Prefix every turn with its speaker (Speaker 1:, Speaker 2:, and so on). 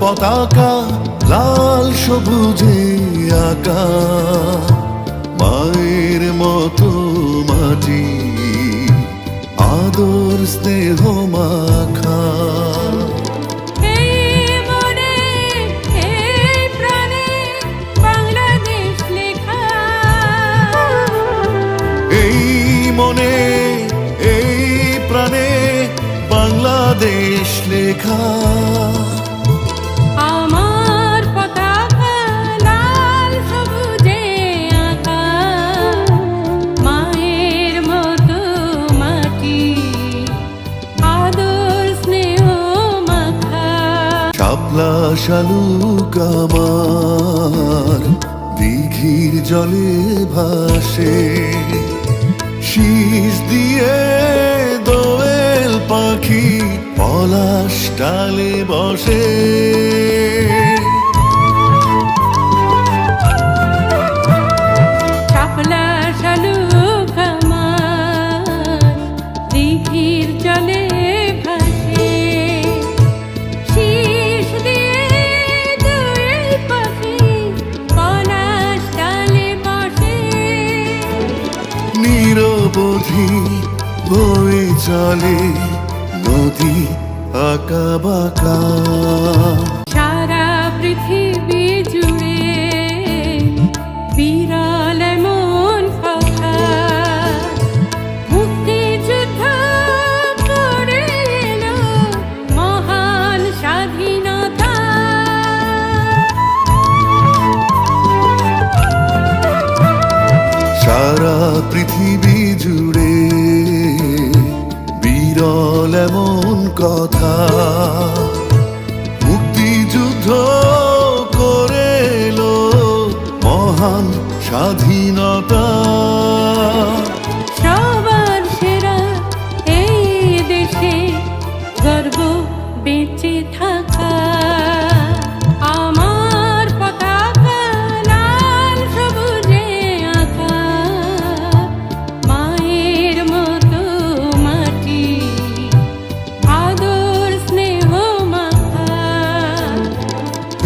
Speaker 1: পতাকা লাল সবুজে আকা। মায়ের মতো মাটি আদর স্নেহ মাখা।
Speaker 2: এই মনে এই প্রাণে বাংলাদেশ লেখা।
Speaker 1: শাপলা শালুক আমার দিঘির জলে ভাসে। শীষ দিয়ে দোয়েল পাখি পলাশ ডালে বসে। নিরবধি বয়ে চলে নদী আঁকা বাঁকা।
Speaker 2: সারা পৃথিবী
Speaker 1: সারা পৃথিবী জুড়ে বিরল এমন কথা। মুক্তিযুদ্ধ করে মহান স্বাধীনতা।
Speaker 2: সবার সেরা এই দেশে গর্ব বেঁচে থাকা।